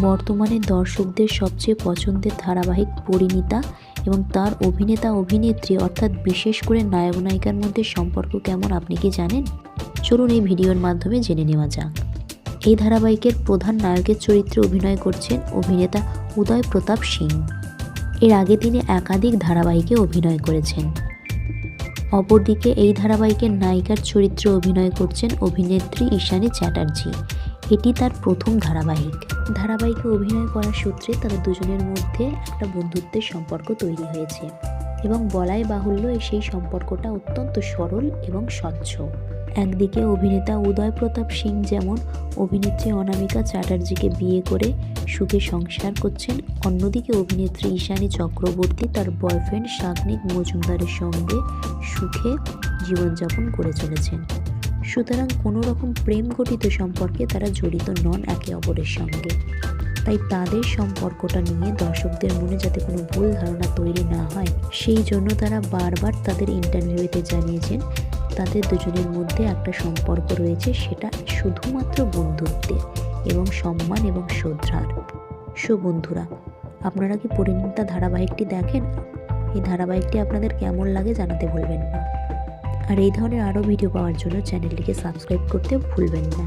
বর্তমানে দর্শকদের সবচেয়ে পছন্দের ধারাবাহিক পরিণীতা এবং তার অভিনেতা, অভিনেত্রী অর্থাৎ বিশেষ করে নায়ক নায়িকার মধ্যে সম্পর্ক কেমন আপনি কি জানেন? চলুন এই ভিডিওর মাধ্যমে জেনে নেওয়া যাক। এই ধারাবাহিকের প্রধান নায়কের চরিত্রে অভিনয় করছেন অভিনেতা উদয় প্রতাপ সিং। এর আগে তিনি একাধিক ধারাবাহিকে অভিনয় করেছেন। অপরদিকে এই ধারাবাহিকের নায়িকার চরিত্রে অভিনয় করছেন অভিনেত্রী ঈশানী চ্যাটার্জি। এটি তার প্রথম ধারাবাহিক। ধারাবাহিকে অভিনয় করার সূত্রে তাদের দুজনের মধ্যে একটা বন্ধুত্বের সম্পর্ক তৈরি হয়েছে এবং বলাই বাহুল্য সেই সম্পর্কটা অত্যন্ত সরল এবং স্বচ্ছ। একদিকে অভিনেতা উদয় প্রতাপ সিং যেমন অভিনেত্রী অনামিকা চ্যাটার্জিকে বিয়ে করে সুখে সংসার করছেন, অন্যদিকে অভিনেত্রী ঈশানী চক্রবর্তী তার বয়ফ্রেন্ড শাগনিক মজুমদারের সঙ্গে সুখে জীবনযাপন করে চলেছেন। সুতরাং কোনো রকম প্রেম গঠিত সম্পর্কে তারা জড়িত নন একে অপরের সঙ্গে। তাই তাদের সম্পর্কটা নিয়ে দর্শকদের মনে যাতে কোনো ভুল ধারণা তৈরি না হয়, সেই জন্য তারা বারবার তাদের ইন্টারভিউতে জানিয়েছেন, তাদের দুজনের মধ্যে একটা সম্পর্ক রয়েছে, সেটা শুধুমাত্র বন্ধুত্বের এবং সম্মান এবং শ্রদ্ধার। সো বন্ধুরা, আপনারা কি পরিণীতা ধারাবাহিকটি দেখেন? এই ধারাবাহিকটি আপনাদের কেমন লাগে জানাতে ভুলবেন না। আর এই ধরনের আরও ভিডিও পাওয়ার জন্য চ্যানেলটিকে সাবস্ক্রাইব করতে ভুলবেন না।